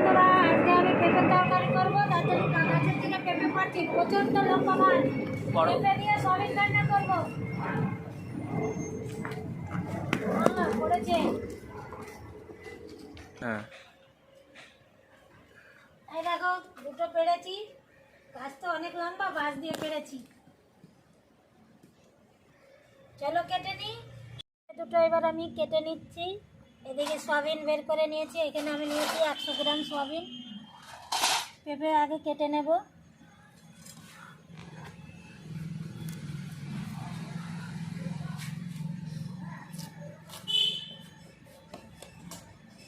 বন্ধুরা আজকে আমি পেঁপের তরকারি করব তার জন্য গাছের থেকে পেঁপে পাচ্ছি প্রচণ্ড লম্বা মাছ। পেঁপে দিয়ে সবিন রান্না করব। পড়েছে হ্যাঁ। এই দেখো দুটো পেড়েছি। গাছ তো অনেক লম্বা বাঁশ দিয়ে পেড়েছি। চলো কেটে নিই। দুটো এবার আমি কেটে নিচ্ছি। এদিকে সয়াবিন বের করে নিয়েছি এখানে আমি নিয়েছি একশো গ্রাম সয়াবিন। পেঁপে আগে কেটে নেব।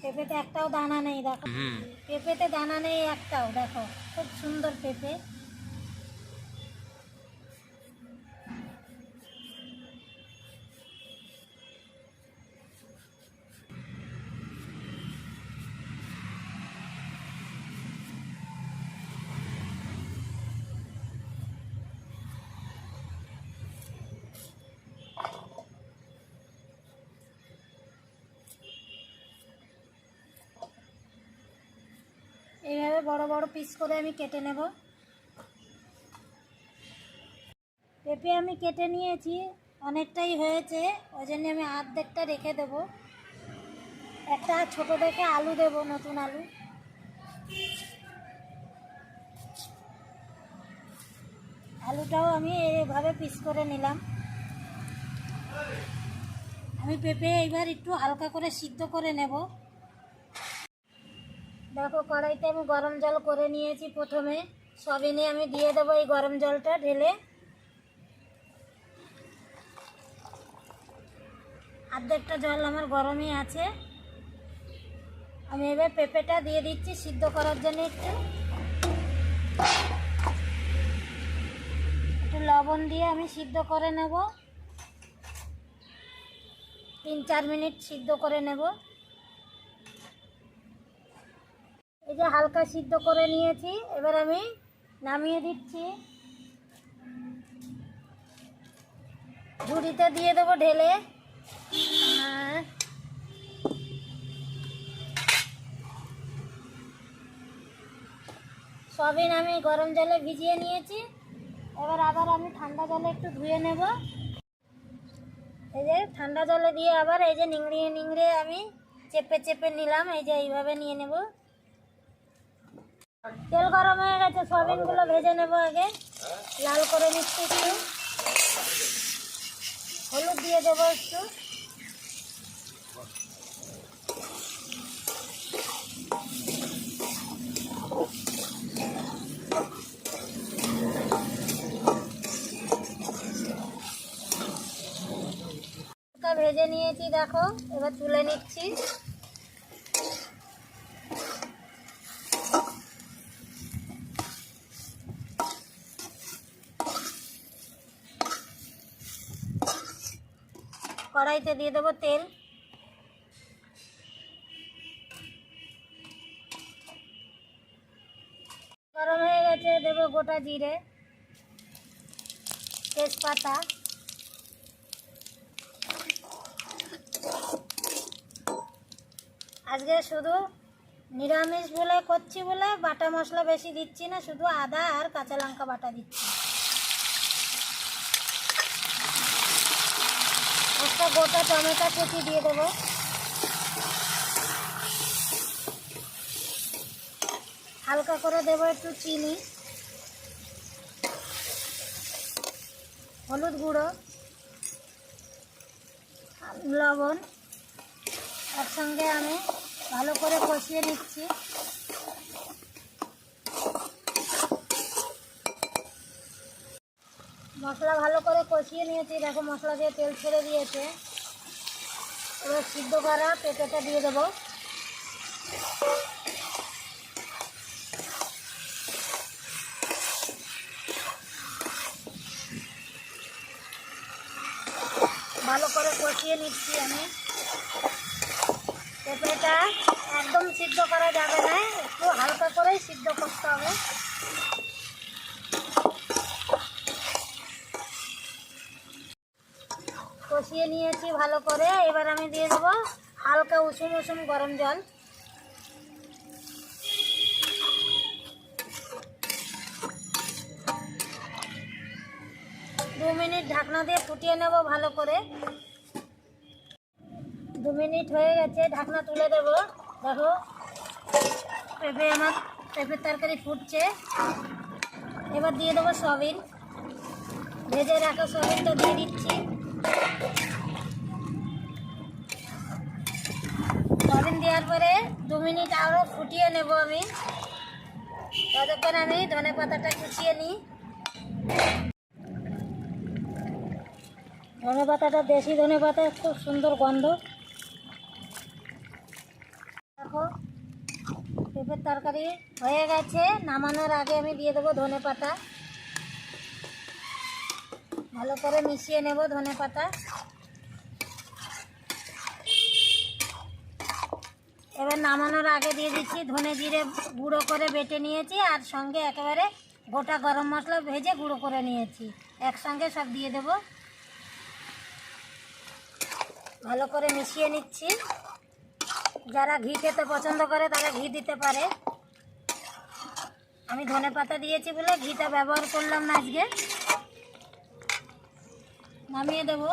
পেঁপেতে একটাও দানা নেই দেখো। পেঁপেতে দানা নেই একটাও দেখো খুব সুন্দর পেঁপে। বড় বড় পিস করে আমি কেটে নেব। পেঁপে আমি কেটে নিয়েছি, অনেকটাই হয়েছে, ওই জন্য আমি আর্ধেকটা রেখে দেব। একটা ছোট দেখে আলু দেব, নতুন আলু। আলুটাও আমি এইভাবে পিস করে নিলাম। আমি পেঁপে এইবার একটু হালকা করে সিদ্ধ করে নেব। দেখো কড়াইতে আমি গরম জল করে নিয়েছি প্রথমে। সবিনে আমি দিয়ে দেবো এই গরম জলটা ঢেলে। অর্ধেকটা জল আমার গরমই আছে। আমি এবার পেঁপেটা দিয়ে দিচ্ছি সিদ্ধ করার জন্য একটু। একটু লবণ দিয়ে আমি সিদ্ধ করে নেব। তিন চার মিনিট সিদ্ধ করে নেব। যে হালকা সিদ্ধ করে নিয়েছি। এবার আমি নামিয়ে দিচ্ছি। ঝুড়িতে দিয়ে দেবো ঢেলে। সবিন আমি গরম জলে ভিজিয়ে নিয়েছি। এবার আবার আমি ঠান্ডা জলে একটু ধুয়ে নেব। এই যে ঠান্ডা জলে দিয়ে আবার এই যে নিংড়িয়ে নিংড়িয়ে আমি চেপে চেপে নিলাম। এই যে এইভাবে নিয়ে নেব। তেল গরম হয়ে গেছে, সয়াবিনগুলো ভেজে নেব আগে। লাল করে নিচ্ছি একটু। হলুদ দিয়ে দেবো একটু। ভেজে নিয়েছি, দেখো। এবার তুলে নিচ্ছি। কড়াইতে দিয়ে দেবো তেল। গরম হয়ে গেছে, দেবো গোটা জিরে, তেজপাতা। আজকে শুধু নিরামিষ বলে করছি বলে বাটা মশলা বেশি দিচ্ছি না, শুধু আদা আর কাঁচা লঙ্কা বাটা দিচ্ছি। একটা গোটা টমেটো কুচি দিয়ে দেবো। হালকা করে দেবো একটু চিনি। হলুদ গুঁড়ো। লবণ। একসঙ্গে আমি ভালো করে কষিয়ে নিচ্ছি। মশলা ভালো করে কষিয়ে নিয়েছি। দেখো মশলা দিয়ে তেল ছেড়ে দিয়েছে। এবার সিদ্ধ করা পেঁপেটা দিয়ে দেবো। ভালো করে কষিয়ে নিচ্ছি আমি। পেঁপেটা একদম সিদ্ধ করা যাবে না। একটু হালকা করেই সিদ্ধ করতে হবে। কষিয়ে নিয়েছি ভালো করে। এবার আমি দিয়ে দেবো হালকা উষুম উষুম গরম জল। দু মিনিট ঢাকনা দিয়ে ফুটিয়ে নেব ভালো করে। দু মিনিট হয়ে গেছে, ঢাকনা তুলে দেব। দেখো, পেঁপে আমার পেঁপের তরকারি ফুটছে। এবার দিয়ে দেবো সবিন ভেজে রাখা সবিনটা দিয়ে দিচ্ছি। মিনিট আরও ফুটিয়ে নেব আমি। ততক্ষণ আমি ধনে পাতাটা কুচিয়ে নিই। ধনে পাতাটা, দেশি ধনে পাতা খুব সুন্দর গন্ধ। দেখো, পেঁপের তরকারি হয়ে গেছে। নামানোর আগে আমি দিয়ে দেবো ধনে পাতা। ভালো করে মিশিয়ে নেব ধনে পাতা। এবার নামানোর আগে দিয়ে দিচ্ছি ধনে জিরে গুঁড়ো করে বেটে নিয়েছি আর সঙ্গে একেবারে গোটা গরম মশলা ভেজে গুঁড়ো করে নিয়েছি। একসঙ্গে সব দিয়ে দেব। ভালো করে মিশিয়ে নিচ্ছি। যারা ঘি খেতে পছন্দ করে তারা ঘি দিতে পারে। আমি ধনে পাতা দিয়েছি বলে ঘিটা ব্যবহার করলাম না আজকে। নামিয়ে দেবো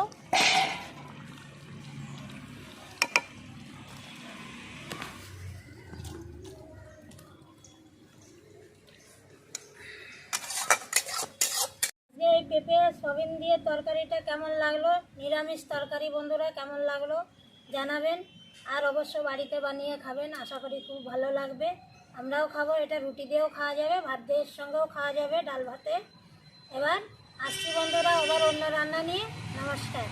আজকে এই সবিন দিয়ে তরকারিটা কেমন লাগল? নিরামিষ তরকারি বন্ধুরা কেমন লাগল? জানাবেন। আর অবশ্য বাড়িতে বানিয়ে খাবেন, আশা করি খুব ভালো লাগবে। আমরাও খাব, এটা রুটি দিয়েও খাওয়া যাবে, ভাত দিয়ে সঙ্গেও খাওয়া যাবে ডাল ভাতে। এবার আসছি বন্ধুরা, আবার অন্য রান্না নিয়ে। নমস্কার।